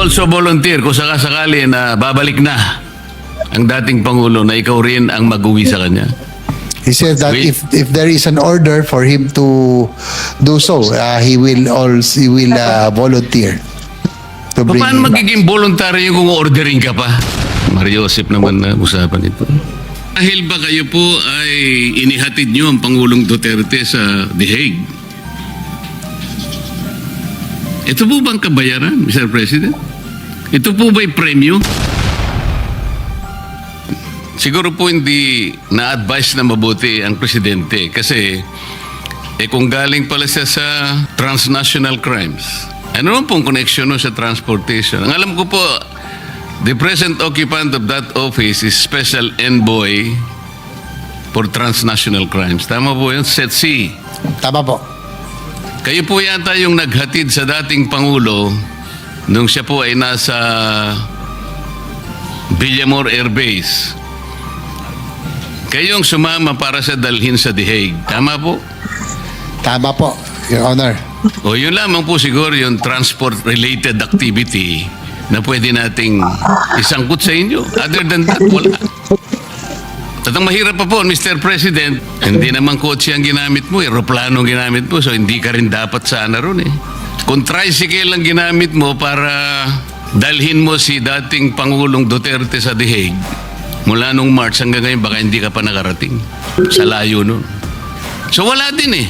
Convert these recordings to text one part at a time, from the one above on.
also volunteer kung sakasakali na babalik na ang dating Pangulo na ikaw rin ang mag-uwi sa kanya? He said that Wait. if if there is an order for him to do so, uh, he will also he will uh, volunteer to bring Paano him back. magiging voluntary yung kung ordering ka pa? Mario Joseph naman na usapan ito. Dahil ba kayo po ay inihatid nyo ang Pangulong Duterte sa The Hague? Ito po bang kabayaran, Mr. President? Ito po ba'y premyo? Siguro po hindi na-advise na mabuti ang presidente kasi eh kung galing pala siya sa transnational crimes, ano naman pong connection nun sa transportation? Ang alam ko po, the present occupant of that office is Special Envoy for Transnational Crimes. Tama po yun? SETC. Tama po. Kayo po yata yung naghatid sa dating Pangulo nung siya po ay nasa Villamor Air Base. Kayong sumama para sa dalhin sa The Hague. Tama po? Tama po, Your Honor. O yun lamang po siguro yung transport-related activity na pwede nating isangkot sa inyo. Other than that, wala. At ang mahirap pa po, Mr. President, hindi naman kotse ang ginamit mo, aeroplano ang ginamit mo, so hindi ka rin dapat sana ron eh. Kung tricycle ang ginamit mo para dalhin mo si dating Pangulong Duterte sa The Hague, mula nung March hanggang ngayon, baka hindi ka pa nakarating sa layo nun. So wala din eh.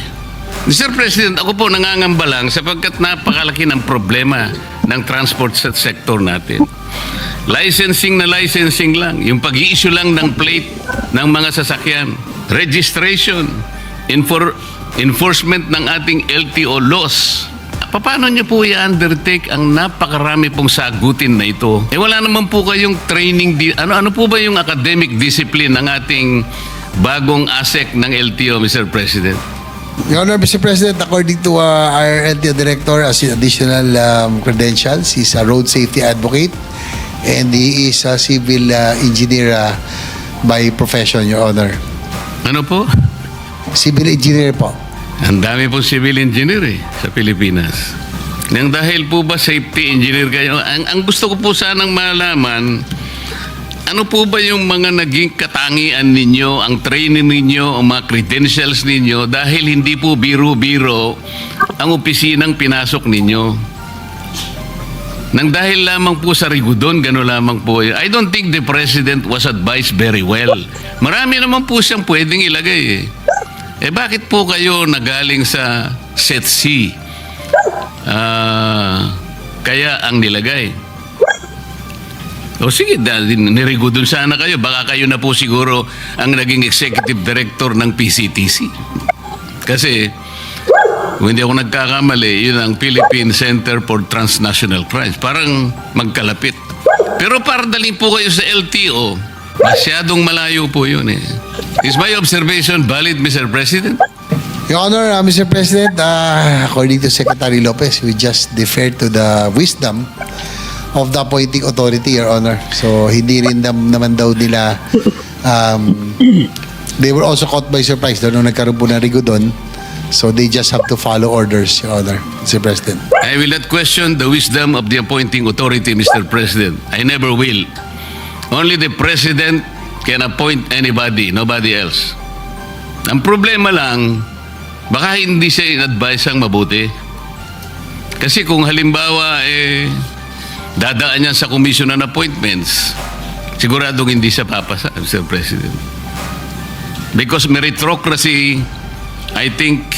Mr. President, ako po nangangamba lang sapagkat napakalaki ng problema ng transport sa sector natin. Licensing na licensing lang. Yung pag issue lang ng plate ng mga sasakyan. Registration. Enfor- enforcement ng ating LTO laws. Paano niyo po i-undertake ang napakarami pong sagutin na ito? Eh wala naman po kayong training, di- ano, ano po ba yung academic discipline ng ating bagong ASEC ng LTO, Mr. President? Your Honor, Mr. President, according to uh, our LTO Director, as in additional um, credentials, he's a road safety advocate and he is a civil uh, engineer uh, by profession, Your Honor. Ano po? Civil engineer po. Ang dami pong civil engineer eh, sa Pilipinas. Nang dahil po ba safety engineer kayo, ang, ang gusto ko po sanang malaman, ano po ba yung mga naging katangian ninyo, ang training ninyo, ang mga credentials ninyo, dahil hindi po biro-biro ang opisinang pinasok ninyo? Nang dahil lamang po sa rigudon, gano'n lamang po. I don't think the President was advised very well. Marami naman po siyang pwedeng ilagay eh. Eh bakit po kayo nagaling sa set C? Ah, kaya ang nilagay. O sige, dahil nirigudon sana kayo. Baka kayo na po siguro ang naging executive director ng PCTC. Kasi, kung hindi ako nagkakamali, yun ang Philippine Center for Transnational Crimes. Parang magkalapit. Pero para dalhin po kayo sa LTO, masyadong malayo po yun eh. Is my observation valid, Mr. President? Your Honor, uh, Mr. President, uh, according to Secretary Lopez, we just defer to the wisdom of the appointing authority, Your Honor. So, hindi rin nam- naman daw nila, um, they were also caught by surprise doon nung nagkaroon po ng rigo doon. So, they just have to follow orders, Your Honor, Mr. President. I will not question the wisdom of the appointing authority, Mr. President. I never will. Only the President can appoint anybody, nobody else. Ang problema lang, baka hindi siya in-advise ang mabuti. Kasi kung halimbawa, eh, dadaan niya sa commission on appointments, siguradong hindi siya papasa, Mr. President. Because meritocracy, I think,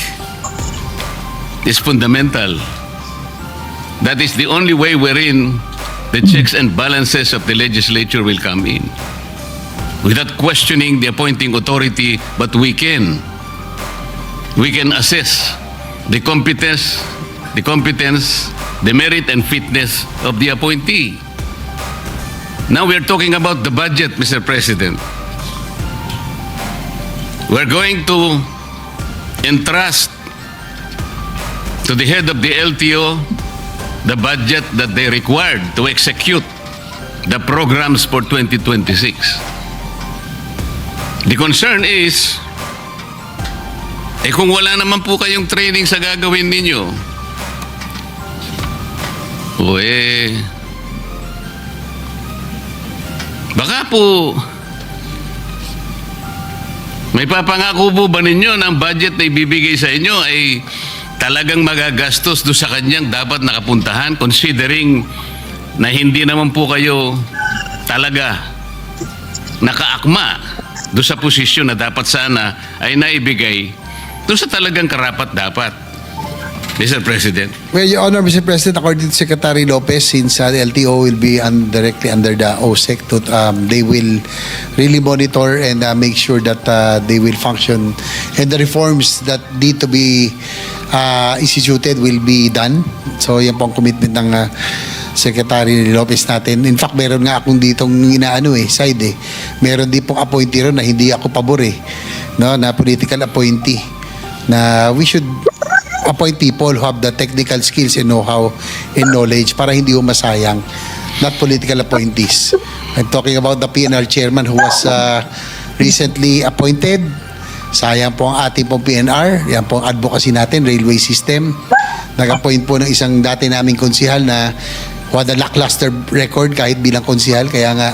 is fundamental. That is the only way wherein the checks and balances of the legislature will come in. Without questioning the appointing authority, but we can. We can assess the competence, the competence, the merit and fitness of the appointee. Now we are talking about the budget, Mr. President. We're going to entrust to the head of the LTO the budget that they required to execute the programs for 2026. The concern is, eh kung wala naman po kayong training sa gagawin ninyo, o eh, Baka po, may papangako po ba ninyo ng budget na ibibigay sa inyo ay talagang magagastos do sa kanyang dapat nakapuntahan considering na hindi naman po kayo talaga nakaakma do sa posisyon na dapat sana ay naibigay do sa talagang karapat dapat. Mr. President. Well, Your Honor, Mr. President, according to Secretary Lopez, since uh, the LTO will be un- directly under the OSEC, to, um, they will really monitor and uh, make sure that uh, they will function and the reforms that need to be uh, instituted will be done. So, yan po ang commitment ng uh, Secretary Lopez natin. In fact, meron nga akong ditong inaano eh, side eh. Meron din pong appointee ron na hindi ako pabor eh. No, na political appointee na we should appoint people who have the technical skills and know-how and knowledge para hindi mo masayang not political appointees. I'm talking about the PNR chairman who was uh, recently appointed. Sayang po ang ating pong PNR. Yan po ang advocacy natin, railway system. Nag-appoint po ng isang dati naming konsihal na who had a lackluster record kahit bilang konsihal. Kaya nga,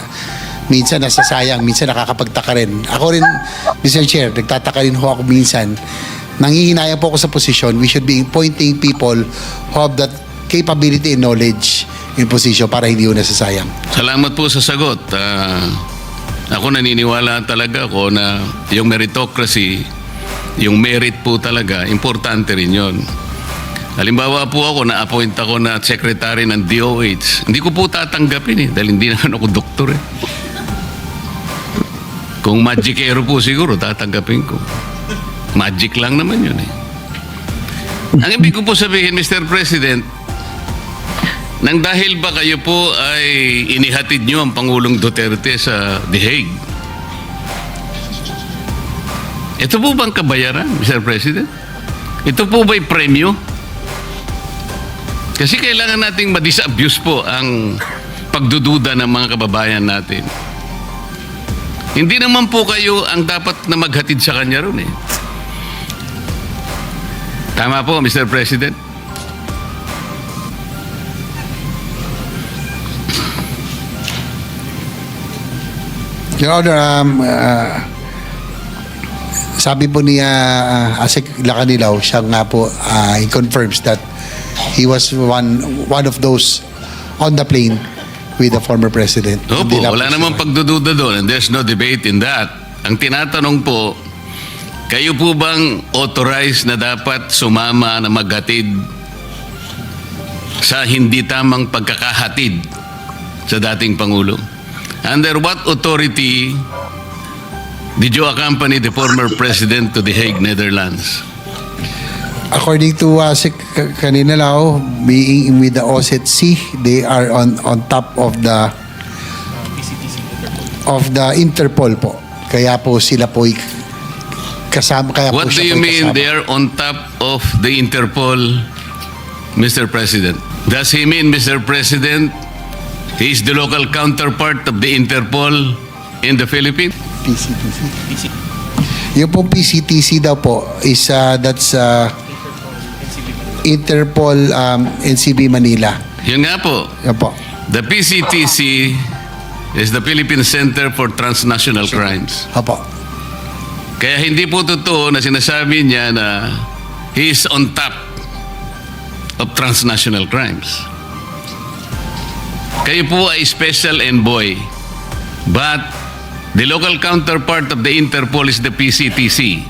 minsan nasasayang, minsan nakakapagtaka rin. Ako rin, Mr. Chair, nagtataka rin ho ako minsan. Nangihinayang po ako sa posisyon, we should be appointing people who have that capability and knowledge in position para hindi ho nasasayang. Salamat po sa sagot. Ah, ako naniniwala talaga ako na yung meritocracy, yung merit po talaga, importante rin yon. Halimbawa po ako, na-appoint ako na secretary ng DOH. Hindi ko po tatanggapin eh, dahil hindi naman ako doktor eh. Kung magicero po siguro, tatanggapin ko. Magic lang naman yun eh. Ang ibig ko po sabihin, Mr. President, nang dahil ba kayo po ay inihatid nyo ang Pangulong Duterte sa The Hague? Ito po bang kabayaran, Mr. President? Ito po ba'y premyo? Kasi kailangan nating ma-disabuse po ang pagdududa ng mga kababayan natin. Hindi naman po kayo ang dapat na maghatid sa kanya ron eh. Tama po, Mr. President. Your Honor, um, uh, sabi po niya uh, Asik Lacanilaw, siya nga po, uh, he confirms that he was one one of those on the plane with the former president. Opo, wala namang pagdududa doon and there's no debate in that. Ang tinatanong po, kayo po bang authorized na dapat sumama na maghatid sa hindi tamang pagkakahatid sa dating Pangulo? Under what authority did you accompany the former president to The Hague, Netherlands? According to uh, Asik Kanilaw, being with the OSETC, they are on on top of the of the Interpol po. Kaya po sila po kasama kaya What po do siya you mean kasama. they are on top of the Interpol, Mr. President? Does he mean, Mr. President, he is the local counterpart of the Interpol in the Philippines? PCTC. Yung pong PCTC daw po is uh, that's uh, Interpol um, NCB Manila. Yun nga po, Yan po. the PCTC is the Philippine Center for Transnational Crimes. Opo. Kaya hindi po totoo na sinasabi niya na he is on top of transnational crimes. Kayo po ay special envoy. But the local counterpart of the Interpol is the PCTC.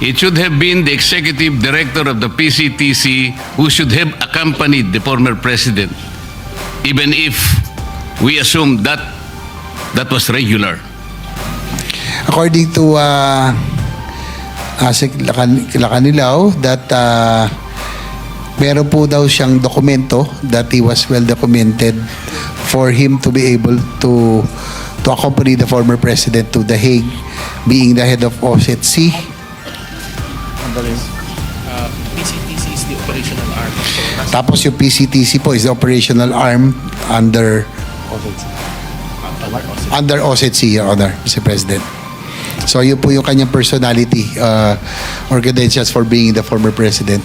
It should have been the executive director of the PCTC who should have accompanied the former president. Even if we assume that that was regular. According to uh, Asik Lacan- Lacanilaw, that uh, meron po daw siyang dokumento that he was well documented for him to be able to to accompany the former president to The Hague, being the head of OSETC. uh, PCTC is the operational arm. So, Tapos yung PCTC po is the operational arm under under OSETC, Your Honor, Mr. President. So yun po yung kanyang personality uh, or credentials for being the former president.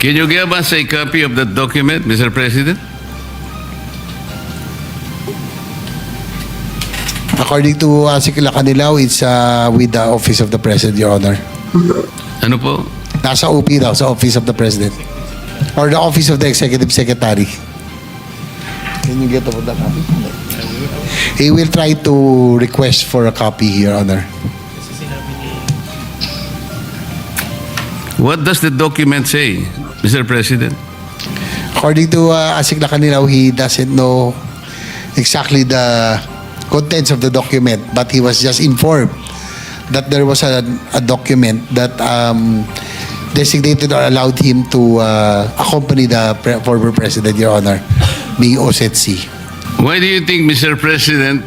Can you give us a copy of that document, Mr. President? according to uh, Sikila Kanilaw, it's uh, with the Office of the President, Your Honor. Ano po? Nasa OP daw, sa Office of the President. Or the Office of the Executive Secretary. Can you get over that copy? He will try to request for a copy, Your Honor. What does the document say, Mr. President? According to uh, Asik Lakanilaw, he doesn't know exactly the contents of the document, but he was just informed that there was a, a document that um, designated or allowed him to uh, accompany the pre- former president, Your Honor, being OSETC. Why do you think, Mr. President,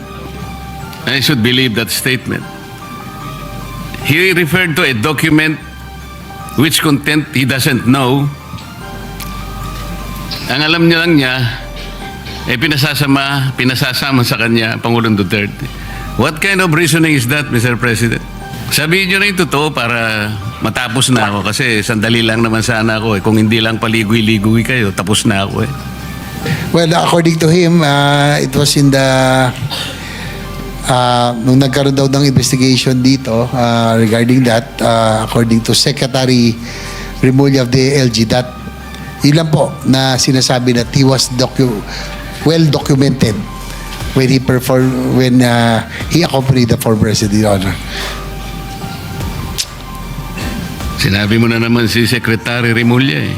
I should believe that statement? He referred to a document which content he doesn't know. Ang alam niya lang niya, eh pinasasama, pinasasama sa kanya Pangulong Duterte. What kind of reasoning is that, Mr. President? Sabihin niyo na yung totoo para matapos na ako kasi sandali lang naman sana ako eh. Kung hindi lang paligoy-ligoy kayo, tapos na ako eh. Well, according to him, uh, it was in the uh, nung nagkaroon daw ng investigation dito uh, regarding that, uh, according to Secretary Remulla of the LG, that lang po na sinasabi that he was docu- well documented when he perform when uh, he accompanied the former president, Honor. Sinabi mo na naman si Secretary Remulla eh.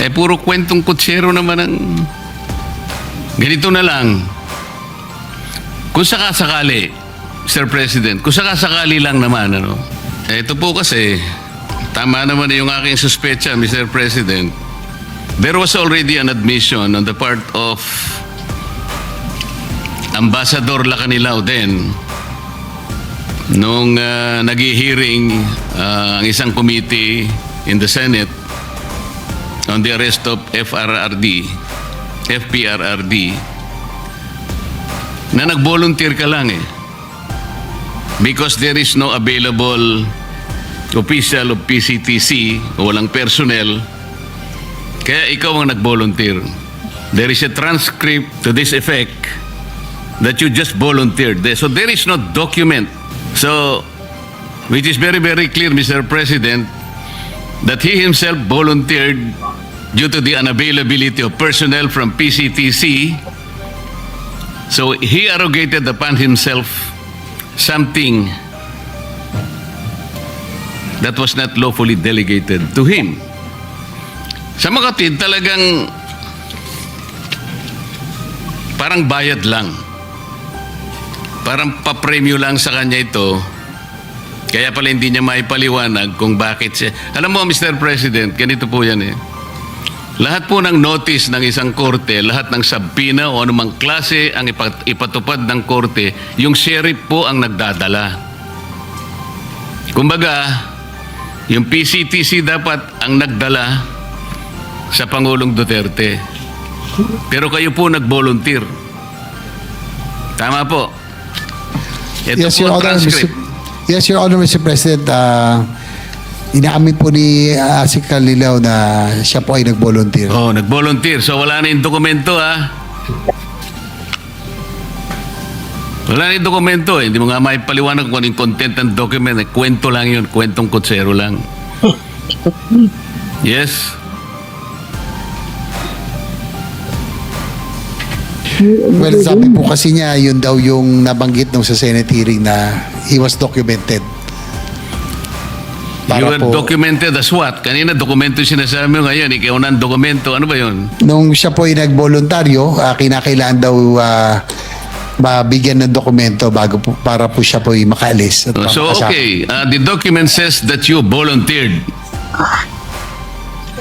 Eh, puro kwentong kutsero naman ang... Ganito na lang. Kung sakasakali, Mr. President, kung sakasakali lang naman, ano, ito po kasi, tama naman yung aking suspecha, Mr. President. There was already an admission on the part of Ambassador Lacanilao then nung uh, nag-hearing uh, ang isang committee in the Senate on the arrest of FRRD, FPRRD, na nag-volunteer ka lang eh. Because there is no available official of PCTC, walang personnel, kaya ikaw ang nag-volunteer. There is a transcript to this effect that you just volunteered. So there is no document. So, which is very, very clear, Mr. President, that he himself volunteered due to the unavailability of personnel from PCTC. So he arrogated upon himself something that was not lawfully delegated to him. Sa makatid, talagang parang bayad lang. Parang papremyo lang sa kanya ito. Kaya pala hindi niya maipaliwanag kung bakit siya. Alam mo, Mr. President, ganito po yan eh. Lahat po ng notice ng isang korte, lahat ng sabpina o anumang klase ang ipat- ipatupad ng korte, yung sheriff po ang nagdadala. Kumbaga, yung PCTC dapat ang nagdala sa Pangulong Duterte. Pero kayo po nag-volunteer. Tama po. Ito yes, po Your Honor, Mr. Yes, Your Honor, Mr. President. Uh, inaamin po ni uh, Asik Kanilaw na siya po ay nag-volunteer. Oh, nag-volunteer. So wala na yung dokumento ha. Wala na yung dokumento eh. Hindi mo nga maipaliwanag kung ano yung content ng document. Eh, kwento lang yun. Kwentong kutsero lang. Yes? Well, sabi po kasi niya, yun daw yung nabanggit nung sa Senate hearing na he was documented. You were po, documented as what? Kanina dokumento yung sinasabi mo ngayon. Ikaw na ang dokumento. Ano ba yun? nung siya po ay nagboluntaryo, uh, kinakailangan daw uh, mabigyan ng dokumento bago po, para po siya po ay makaalis. At So, okay. Uh, the document says that you volunteered.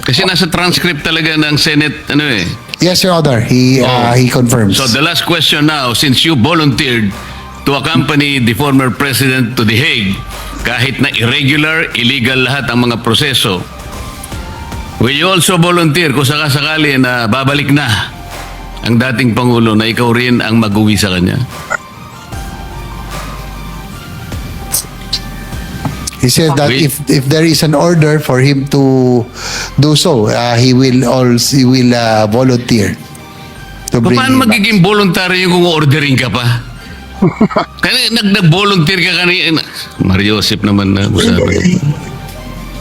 Kasi nasa transcript talaga ng Senate, ano eh. Yes, Your Honor. He, uh, he confirms. So the last question now, since you volunteered to accompany the former president to The Hague, kahit na irregular, illegal lahat ang mga proseso, will you also volunteer kung sakasakali na babalik na ang dating Pangulo na ikaw rin ang mag-uwi sa kanya? He said that Wait. if if there is an order for him to do so, uh, he will also he will uh, volunteer to bring Paano him back. magiging voluntary yung kung ordering ka pa? Kaya nag- nag-volunteer ka kanina. Mario Joseph naman na usapan.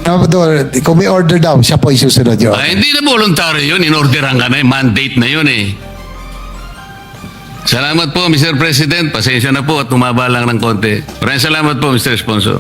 Amador, kung may order daw, siya po isusunod yun. Ay, hindi na voluntaryo yun. In-orderan ka na. eh. Mandate na yun eh. Salamat po, Mr. President. Pasensya na po at tumaba lang ng konti. Maraming salamat po, Mr. Sponsor.